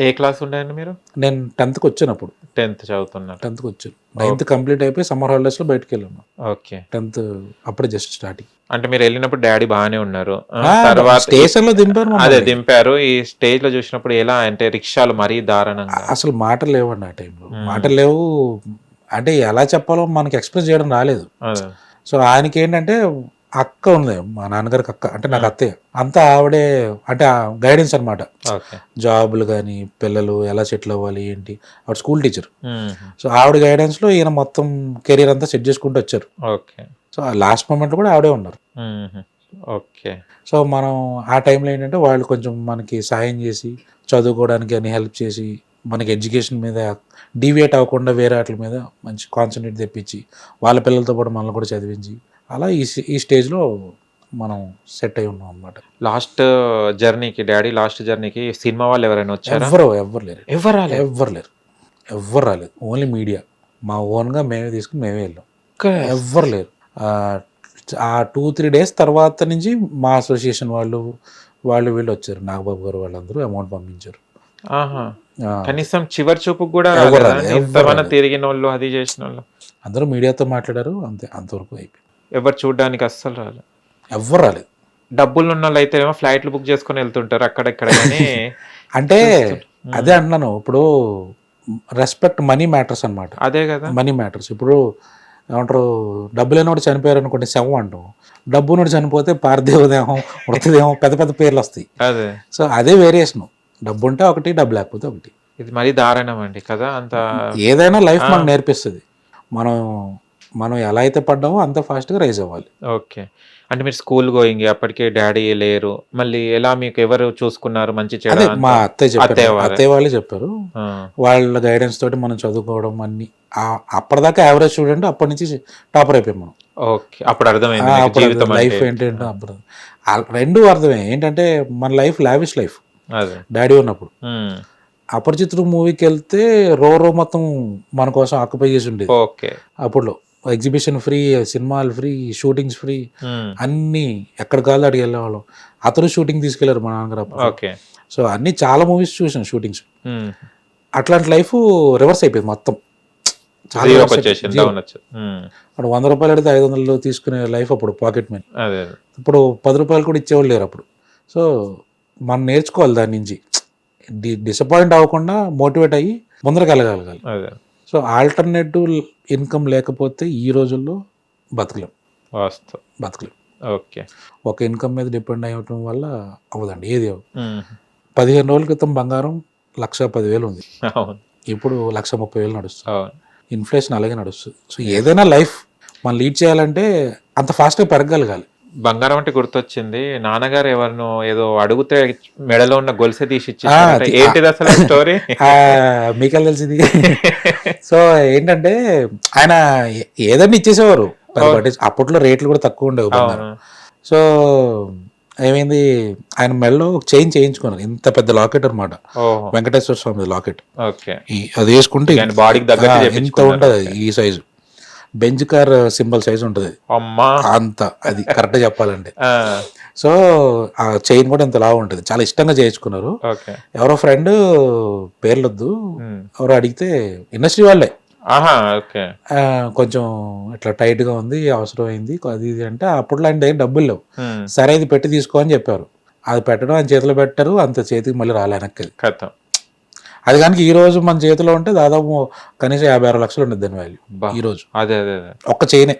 ఏ class ఉండేయండి మీరు? నేను టెన్త్కి వచ్చాను అప్పుడు టెన్త్ చదువుతున్నారు టెన్త్కి వచ్చాను. నైన్త్ కంప్లీట్ అయిపోయి సమ్మర్ హాలిడేస్లో బయటకు వెళ్ళాను. ఓకే. టెన్త్ అప్పుడే జస్ట్ స్టార్టింగ్. అంటే మీరు వెళ్ళినప్పుడు డాడీ బాగానే ఉన్నారు. తర్వాత స్టేషన్లో దింపారు అదే. దింపారు. ఈ స్టేజ్లో చూసినప్పుడు ఎలా అంటే రిక్షాలు మరీ దారుణంగా. అసలు మాటలు లేవండి ఆ టైంలో. మాటలు లేవు. అంటే ఎలా చెప్పాలో మనకి ఎక్స్ప్రెస్ చేయడం రాలేదు. సో ఆయనకి ఏంటంటే అక్క ఉంది. మా నాన్నగారికి అక్క. అంటే నాకు అత్తయ్య. అంతా ఆవిడే అంటే గైడెన్స్ అన్నమాట. ఓకే. జాబులు కానీ పిల్లలు ఎలా సెటిల్ అవ్వాలి ఏంటి? ఆవిడ స్కూల్ టీచర్. సో ఆవిడ గైడెన్స్లో ఈయన మొత్తం కెరీర్ అంతా సెట్ చేసుకుంటూ వచ్చారు. ఓకే. సో ఆ లాస్ట్ మూమెంట్ కూడా ఆవిడే ఉన్నారు. ఓకే. సో మనం ఆ టైంలో ఏంటంటే వాళ్ళు కొంచెం మనకి సాయం చేసి చదువుకోవడానికి అని హెల్ప్ చేసి మనకి ఎడ్యుకేషన్ మీద డీవియేట్ అవ్వకుండా వేరే వాటి మీద మంచి కాన్సన్ట్రేట్ తెప్పించి వాళ్ళ పిల్లలతో పాటు మనల్ని కూడా చదివించి అలా ఈ ఈ స్టేజ్లో మనం సెట్ అయి ఉన్నాం అనమాట లాస్ట్ జర్నీకి డాడీ లాస్ట్ జర్నీకి సినిమా వాళ్ళు ఎవరైనా వచ్చారా? ఎవరు ఎవ్వరు లేరు. ఎవరు రాలేదు? ఎవ్వరు లేరు. ఎవ్వరు రాలేదు. Only media. మా ఓన్గా మేమే తీసుకుని మేమే వెళ్ళాం. ఎవ్వరు లేరు. ఆ, టూ త్రీ డేస్ తర్వాత నుంచి మా అసోసియేషన్ వాళ్ళు వాళ్ళు వీళ్ళు వచ్చారు. నాగబాబు గారు వాళ్ళందరూ అమౌంట్ పంపించారు. కనీసం చివరి చూపుకు కూడా ఎవరు ఎవరు. తిరిగిన వాళ్ళు అది చేసిన వాళ్ళు అందరూ మీడియాతో మాట్లాడారు. అంతే. అంతవరకు అయిపోయింది. ఎవరు చూడడానికి అస్సలు రాలేదు ఎవ్వరు రాలేదు డబ్బులు ఉన్న వాళ్ళు అయితే ఏమో ఫ్లైట్లు బుక్ చేసుకొని వెళ్తుంటారు అక్కడెక్కడ కానీ అంటే అదే అన్నాను ఇప్పుడు రెస్పెక్ట్ మనీ మ్యాటర్స్ అన్నమాట. అదే కదా. Money matters. ఇప్పుడు ఏమంటారు డబ్బు లేనివాడు చనిపోయారు అనుకోండి శవం అంటాం. డబ్బు ఉన్నోడు చనిపోతే పార్థివదేహం మృతదేహం పెద్ద పెద్ద పేర్లు వస్తాయి. అదే. సో అదే వేరియేషన్. డబ్బు ఉంటే ఒకటి డబ్బు లేకపోతే ఒకటి. ఇది మరీ దారుణం అండి కదా అంత ఏదైనా లైఫ్ మనకు నేర్పిస్తుంది. మనం మనం ఎలా అయితే పడ్డామో అంత ఫాస్ట్గా రైజ్ అవ్వాలి. ఓకే. అంటే మీరు స్కూల్ గోయింగ్ అప్పటికే డాడీ లేరు. మళ్ళీ ఎలా మీకు ఎవరు చూసుకున్నారు? మంచి చెడ అదే మా అత్తయ్య చెప్పారు. అత్తయ్య వాళ్ళే. చెప్పారు. వాళ్ళ గైడెన్స్ తోటి మనం చదువుకోవడం అన్ని. అప్పటిదాకా యావరేజ్ స్టూడెంట్ అప్పటి నుంచి టాపర్ అయిపోయాం మనం. ఓకే. అప్పుడు అర్థమైంది అప్పుడు లైఫ్ ఏంటంటే అప్పుడు. రెండు అర్థమే. ఏంటంటే మన లైఫ్ లావిష్ లైఫ్ డాడీ ఉన్నప్పుడు. అపరిచితుడు మూవీకి వెళ్తే రో రో మొత్తం మన కోసం ఆక్యుపై చేసి ఉండేది. ఓకే. అప్పుడులో. ఎగ్జిబిషన్ ఫ్రీ సినిమాలు ఫ్రీ షూటింగ్స్ ఫ్రీ ఉమ్. అన్ని ఎక్కడ కాదు అడిగి వెళ్ళేవాళ్ళం. అతను షూటింగ్ తీసుకెళ్ళారు మా నాన్నగారు సో అన్ని చాలా మూవీస్ చూసాను షూటింగ్స్. ఉమ్. అట్లాంటి లైఫ్ రివర్స్ అయిపోయింది మొత్తం. ఉమ్. అప్పుడు వంద రూపాయలు అడిగితే ఐదు వందలు తీసుకునే లైఫ్ అప్పుడు పాకెట్ మనీ. ఇప్పుడు పది రూపాయలు కూడా ఇచ్చేవాళ్ళు లేరు అప్పుడు. సో మనం నేర్చుకోవాలి దాని నుంచి. డిసప్పాయింట్ అవ్వకుండా మోటివేట్ అయ్యి ముందరకు వెళ్ళగలగాలి. అదే. సో ఆల్టర్నేటివ్ ఇన్కమ్ లేకపోతే ఈ రోజుల్లో బతకలేం. వాస్తవం. బతకలేం. ఓకే. ఒక ఇన్కమ్ మీద డిపెండ్ అయ్యటం వల్ల అవ్వదండి. ఏది అవ్వదు. పదిహేను రోజుల క్రితం బంగారం లక్ష పదివేలు ఉంది. ఇప్పుడు లక్ష ముప్పై వేలు నడుస్తుంది. ఇన్ఫ్లేషన్ అలాగే నడుస్తుంది. సో ఏదైనా లైఫ్ మనం లీడ్ చేయాలంటే అంత ఫాస్ట్గా పెరగగలగాలి. బంగారం అంటే గుర్తొచ్చింది. నాన్నగారు ఎవరినో ఏదో అడిగితే మెడలో ఉన్న గొలుసే తీసి. తి- ఏంటిది అసలు స్టోరీ తెలిసింది? సో ఏంటంటే ఆయన ఏదన్నా ఇచ్చేసేవారు. అప్పట్లో రేట్లు కూడా తక్కువ ఉండేవి సో ఏమైంది? ఆయన మెడలో చైన్ చేయించుకున్నారు. ఇంత పెద్ద లాకెట్ అన్నమాట. ఓహో. వెంకటేశ్వర స్వామి లాకెట్. ఓకే. అది వేసుకుంటే బాడీకి ఇంత చేపించుకున్నారు. ఉంటుంది ఈ size. Benz car symbol size ఉంటుంది. అమ్మా. అంత అది కరెక్ట్ చెప్పాలంటే. సో ఆ చైన్ కూడా ఇంత లావు ఉంటుంది. చాలా ఇష్టంగా చేయించుకున్నారు. ఎవరో ఫ్రెండ్ పేర్లొద్దు. ఎవరో అడిగితే ఇండస్ట్రీ వాళ్ళే. కొంచెం ఇట్లా టైట్గా ఉంది అవసరం అయింది అది ఇది అంటే అప్పుడు ఆయన దగ్గర డబ్బులు లేవు. సరే ఇది పెట్టి తీసుకో అని చెప్పారు. అది పెట్టడం ఆయన చేతిలో పెట్టారు అంత చేతికి మళ్ళీ రాలే వెనక్కి. అది. కనుక ఈ రోజు మన చేతిలో ఉంటే దాదాపు కనీసం యాభై ఆరు లక్షలు ఉండేది దాని వాల్యూ. ఈ రోజు. అదే అదే ఒక్క చైనే.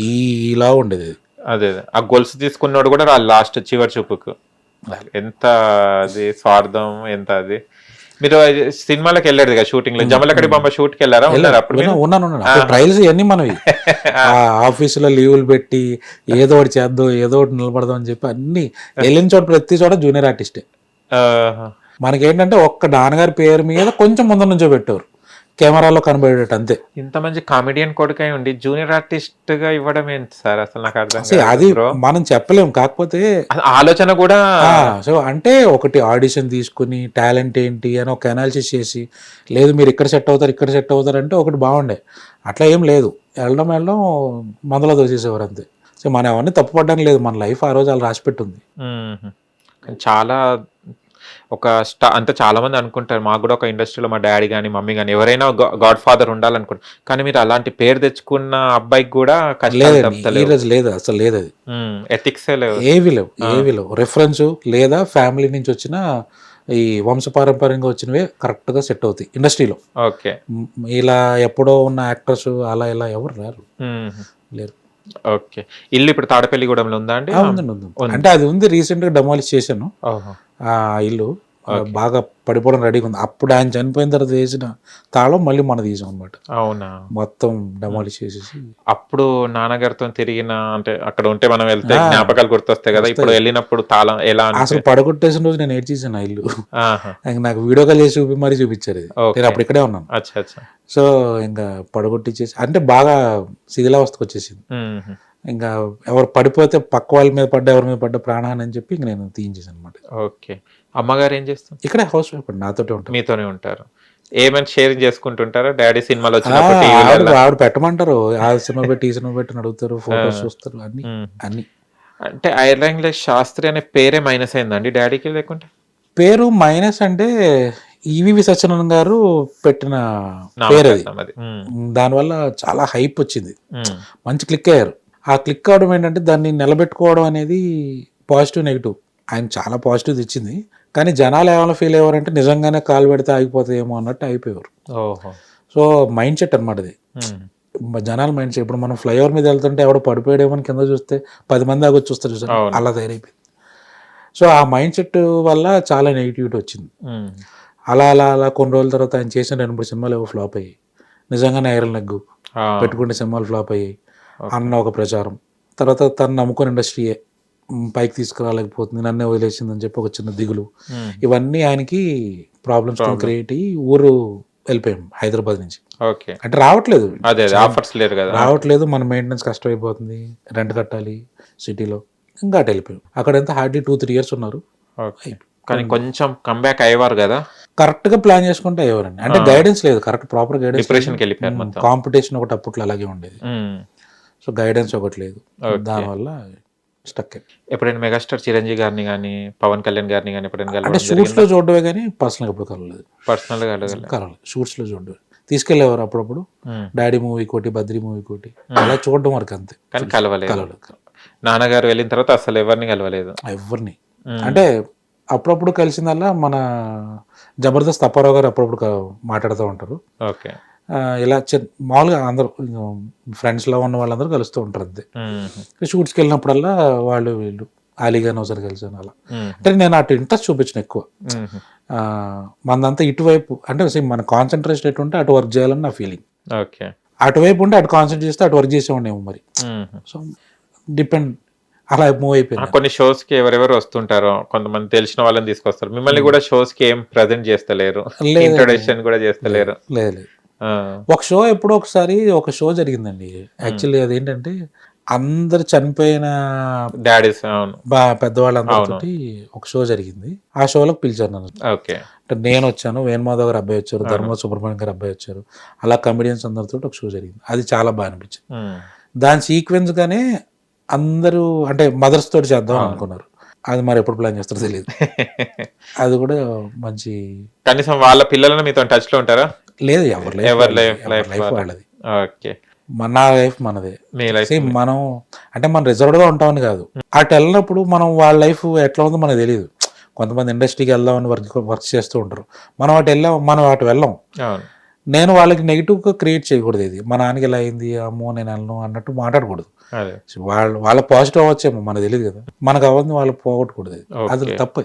ఈ ఇలా ఉండేది అది. ఆ గొలుసు తీసుకున్నాడు కూడా లాస్ట్ చివరి చూపుకు. ఎంత అది స్వార్థం ఎంత అది. మీరు సినిమాలకు వెళ్ళారు కదా షూటింగ్లో జమలకడి బొమ్మ షూట్కి వెళ్ళారా? ఉన్నారు అప్పుడు? ఉన్నాను ట్రయల్స్ ఇవన్నీ మనవి. ఆ ఆఫీసులో లీవులు పెట్టి ఏదో ఒకటి చేద్దాం ఏదో ఒకటి నిలబడదాం అని చెప్పి అన్ని. వెళ్ళిన చోట ప్రతి చోట జూనియర్ ఆర్టిస్టే. మనకేంటంటే ఒక్క నాన్నగారి పేరు మీద కొంచెం ముందు నుంచో పెట్టారు. కెమెరాలో కనబడేటట్టు అంతే. ఇంత మంచి కామెడియన్ కొడుకై ఉండి జూనియర్ ఆర్టిస్ట్గా ఇవ్వడం ఏంటి సార్? అసలు నాకు అర్థం అది. మనం చెప్పలేం. కాకపోతే ఆలోచన కూడా సో అంటే ఒకటి ఆడిషన్ తీసుకుని టాలెంట్ ఏంటి అని ఒక అనాలిసిస్ చేసి లేదు మీరు ఇక్కడ సెట్ అవుతారు ఇక్కడ సెట్ అవుతారు అంటే ఒకటి బాగుండే. అట్లా ఏం లేదు. వెళ్ళడం వెళ్ళడం మందులో దోసేసేవారు అంతే. సో మనం అవన్నీ తప్పుపడడానికి లేదు. మన లైఫ్ ఆ రోజు అలా రాసి పెట్టుంది. మ్మ్. కానీ చాలా ఒక స్టా అంటే చాలా మంది అనుకుంటారు మాకు కూడా ఒక ఇండస్ట్రీలో మా డాడీ కానీ మమ్మీ కానీ ఎవరైనా గాడ్ ఫాదర్ ఉండాలనుకుంటారు కానీ మీరు అలాంటి పేరు తెచ్చుకున్న అబ్బాయికి కూడా రోజు లేదు అసలు లేదు అది. ఎథిక్సే లేవు. ఏవి లేవు ఏవి లేవు. రెఫరెన్స్ లేదా ఫ్యామిలీ నుంచి వచ్చిన ఈ వంశపారంపర్యంగా వచ్చినవే కరెక్ట్గా సెట్ అవుతాయి ఇండస్ట్రీలో. ఓకే. ఇలా ఎప్పుడో ఉన్న యాక్టర్స్ అలా ఇలా ఎవరు రారు. లేరు. ఓకే. ఇల్లు ఇప్పుడు తాడపల్లిగూడెంలో ఉందా అండి? అంటే అది ఉంది రీసెంట్గా డెమాలిష్ చేశాను. ఆ ఇల్లు బాగా పడిపోవడం రెడీగా ఉంది. అప్పుడు ఆయన చనిపోయిన తర్వాత వేసిన తాళం మళ్ళీ మన తీసాం అనమాట అవునా? మొత్తం డెమాలిష్ చేసేసి. అప్పుడు నాన్నగారితో తిరిగిన అంటే అక్కడ ఉంటే మనం వెళ్తే. జ్ఞాపకాలు గుర్తొస్తాయి కదా. ఇప్పుడు వెళ్ళినప్పుడు తాళం ఎలా అసలు పడగొట్టేసిన రోజు నేను ఏడ్చేసాను ఆ ఇల్లు. నాకు వీడియో కాల్ చేసి చూపి మరీ చూపించారు. నేను అప్పుడు ఇక్కడే ఉన్నాను. అచ్చా అచ్చా. సో ఇంకా పడగొట్టించేసి అంటే బాగా శిథిలావస్థకు వచ్చేసింది. ఇంకా ఎవరు పడిపోతే పక్క వాళ్ళ మీద పడ్డ ఎవరి మీద పడ్డ ప్రాణాన్ని అని చెప్పి ఇంక నేను తీయించేసాను అనమాట ఓకే. అమ్మగారు ఏం చేస్తుంది ఇక్కడే హౌస్ వైఫ్ నాతోటే ఉంటాను మీతోనే ఉంటారు. ఏమైనా షేరింగ్ చేసుకుంటుంటారా? డాడీ సినిమాలు వచ్చినప్పుడు ఆవిడ పెట్టమంటారు. ఆ సినిమా పెట్టి ఈ సినిమా పెట్టి అడుగుతారు ఫోటోస్ చూస్తారు అన్ని అన్ని. అంటే ఐర్లాండ్ శాస్త్రి అనే పేరే మైనస్ అయిందండి డాడీకి లేకుంటే? పేరు మైనస్ అంటే ఈవివి సత్యనారాయణ గారు పెట్టిన పేరు అది. దానివల్ల చాలా హైప్ వచ్చింది. మంచి క్లిక్ అయ్యారు. ఆ క్లిక్ అవడం ఏంటంటే దాన్ని నిలబెట్టుకోవడం అనేది పాజిటివ్ నెగిటివ్. ఆయన చాలా పాజిటివ్ తెచ్చింది కానీ జనాలు ఏమైనా ఫీల్ అయ్యారంటే నిజంగానే కాలు పెడితే ఆగిపోతాయేమో అన్నట్టు అయిపోయారు సో మైండ్ సెట్ అనమాట అది. జనాల మైండ్ సెట్. ఇప్పుడు మనం ఫ్లైఓవర్ మీద వెళ్తుంటే ఎవడో పడిపోయాడేమో అని కింద చూస్తే పది మంది ఆగొచ్చి చూస్తారు చూసారు. అలా తయారైపోయింది. సో ఆ మైండ్ సెట్ వల్ల చాలా నెగిటివిటీ వచ్చింది. అలా అలా అలా కొన్ని రోజుల తర్వాత ఆయన చేసిన రెండు మూడు సినిమాలు ఏవో ఫ్లాప్ అయ్యాయి. నిజంగానే ఐరన్ నెగ్గు. పెట్టుకునే సినిమాలు ఫ్లాప్ అయ్యాయి. అన్న ఒక ప్రచారం. తర్వాత తను నమ్ముకున్న ఇండస్ట్రీయే. పైకి తీసుకురాలేకపోతుంది నన్నే వదిలేసిందని చెప్పి ఒక చిన్న దిగులు. ఇవన్నీ ఆయనకి ప్రాబ్లమ్స్ క్రియేట్ అయ్యి ఊరు వెళ్ళిపోయాం హైదరాబాద్ నుంచి. ఓకే. అంటే రావట్లేదు. అదే ఆఫర్స్ లేరు కదా. రావట్లేదు మన మెయింటెనెన్స్ కష్టం అయిపోతుంది రెంట్ కట్టాలి సిటీలో ఇంకా అటు వెళ్ళిపోయాం. అక్కడ ఎంత హార్డ్లీ టూ త్రీ ఇయర్స్ ఉన్నారు. కానీ కొంచెం కంబ్యాక్ అయ్యేవారు కదా? కరెక్ట్గా ప్లాన్ చేసుకుంటే ఎవరండి అంటే గైడెన్స్ లేదు కరెక్ట్ ప్రాపర్ గైడెన్స్ కాంపిటీషన్ ఒకటి అప్పట్లో అలాగే ఉండేది. సో గైడెన్స్ ఒకటి లేదు. దానివల్ల స్టక్ ఎప్పుడైనా మెగాస్టార్ చిరంజీవి గారిని కానీ పవన్ కళ్యాణ్ గారిని కానీ ఎప్పుడైనా అంటే కలవడం షూట్స్లో చూడడమే కానీ పర్సనల్ ఎప్పుడు కలవలేదు. పర్సనల్గా అడగల కలవలేదు. షూట్స్లో చూడడమే. తీసుకెళ్ళేవారు అప్పుడప్పుడు. డాడీ మూవీ కోటి బద్రీ మూవీ కోటి అలా చూడడం వరకు అంతే. కానీ కలవలేదు. కలవలేదు. నాన్నగారు వెళ్ళిన తర్వాత అసలు ఎవరిని కలవలేదు. ఎవరిని? మ్మ్. అంటే అప్పుడప్పుడు కలిసిందల్లా మన జబర్దస్త్ అప్పారావు గారు అప్పుడప్పుడు మాట్లాడుతూ ఉంటారు. ఓకే ఇలా మామూలుగా అందరూ ఫ్రెండ్స్లో ఉన్న వాళ్ళందరూ కలుస్తూ ఉంటారు అంతే. షూట్స్కి వెళ్ళినప్పుడల్లా వాళ్ళు వీళ్ళు అలీగాని ఒకసారి కలిసాను అలా. అంటే నేను అటు ఇంట్రెస్ట్ చూపించిన ఎక్కువ. మనదంతా ఇటువైపు అంటే మన కాన్సన్ట్రేషన్ ఎటు ఉంటే అటు వర్క్ చేయాలని నా ఫీలింగ్. ఓకే. అటువైపు ఉంటే అటు కాన్సన్ట్రేట్ చేస్తే అటు వర్క్ చేసేవాడినేమో మరి. సో డిపెండ్ అలా మూవ్ అయిపోయింది. కొన్ని షోస్కి ఎవరెవరు వస్తుంటారో కొంతమంది తెలిసిన వాళ్ళని తీసుకొస్తారు. మిమ్మల్ని కూడా షోస్కి ఏం ప్రజెంట్ చేస్తలేరు. ఇంట్రొడక్షన్ కూడా చేస్తలేరు. లేదు. ఒక షో ఎప్పుడో ఒకసారి ఒక షో జరిగిందండి. యాక్చువల్లీ అదేంటంటే అందరు చనిపోయిన డాడీస్ బా పెద్దవాళ్ళందరితోటి ఒక షో జరిగింది. ఆ షోలోకి పిలిచారు నన్ను. ఓకే. అంటే నేను వచ్చాను వేణుమాధవ్ గారు అబ్బాయి వచ్చారు ధర్మ సుబ్రహ్మణ్యం గారు అబ్బాయి వచ్చారు. అలా కమెడియన్స్ అందరితో ఒక షో జరిగింది. అది చాలా బాగా అనిపించింది. దాని సీక్వెన్స్ గానే అందరూ అంటే మదర్స్ తోటి చేద్దాం అనుకున్నారు. అది మరి ఎప్పుడు ప్లాన్ చేస్తారో తెలియదు. అది కూడా మంచి కనీసం వాళ్ళ పిల్లలను మీతో టచ్లో ఉంటారా? లేదు ఎవరి లైఫ్ ఎవరి లైఫ్ వాళ్ళది. ఓకే. మన నా లైఫ్ మనదే మనం అంటే మనం రిజర్వ్డ్గా ఉంటామని కాదు. అటు వెళ్ళినప్పుడు మనం వాళ్ళ లైఫ్ ఎట్లా ఉందో మనకు తెలియదు కొంతమంది ఇండస్ట్రీకి వెళ్దామని వర్క్ వర్క్ చేస్తూ ఉంటారు. మనం అటు వెళ్ళాం మనం అటు వెళ్ళాం. నేను వాళ్ళకి నెగిటివ్గా క్రియేట్ చేయకూడదు ఇది. మా నాన్నకి ఇలా అయింది అమ్మో నేను వెళ్ళను అన్నట్టు మాట్లాడకూడదు. వాళ్ళ వాళ్ళ పాజిటివ్ అవ్వచ్చేమో మనకు తెలియదు కదా. మనకు అవ్వదు వాళ్ళు పోగొట్టకూడదు అది. తప్పు.